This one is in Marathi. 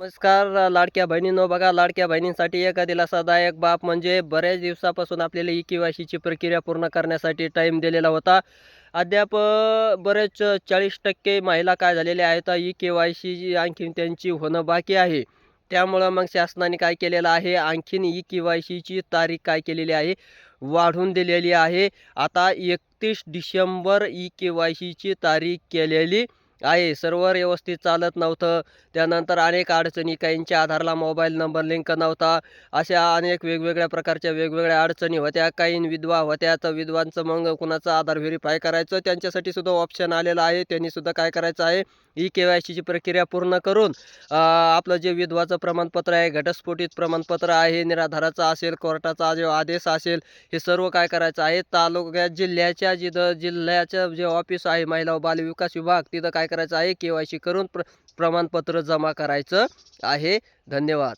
नमस्कार लाडक्या बहिणींनो. बघा लाडक्या बहिणींसाठी एक दिलासादायक बाप म्हणजे बऱ्याच दिवसापासून आपल्याला ई के वाय सीची प्रक्रिया पूर्ण करण्यासाठी टाईम दिलेला होता. अद्याप बरेच चाळीस टक्के महिला काय झालेल्या आहेत ई के वाय सी आणखीन त्यांची होणं बाकी आहे. त्यामुळं मग शासनाने काय केलेलं आहे आणखीन ई के वाय सीची तारीख काय केलेली आहे वाढवून दिलेली आहे. आता एकतीस डिसेंबर ई के वाय सीची तारीख केलेली आहे. सर्व व्यवस्थित चालत नव्हतं. त्यानंतर अनेक अडचणी काहींच्या आधारला मोबाईल नंबर लिंक नव्हता. अशा अनेक वेगवेगळ्या प्रकारच्या वेगवेगळ्या अडचणी होत्या. काही विधवा होत्या तर विधवांचं मग कुणाचं आधार व्हेरीफाय करायचं? त्यांच्यासाठी सुद्धा ऑप्शन आलेलं आहे. त्यांनी सुद्धा काय करायचं आहे? ई के वाय सीची प्रक्रिया पूर्ण करून आपलं जे विधवाचं प्रमाणपत्र आहे घटस्फोटित प्रमाणपत्र आहे निराधाराचं असेल कोर्टाचा जो आदेश असेल हे सर्व काय करायचं आहे? तालुक्यात जिल्ह्याच्या जिथं जिल्ह्याचं जे ऑफिस आहे महिला व बाल विकास विभाग तिथं काय काय करायचं आहे. के वाय सी करून प्र प्रमाणपत्र जमा करायचं आहे. धन्यवाद.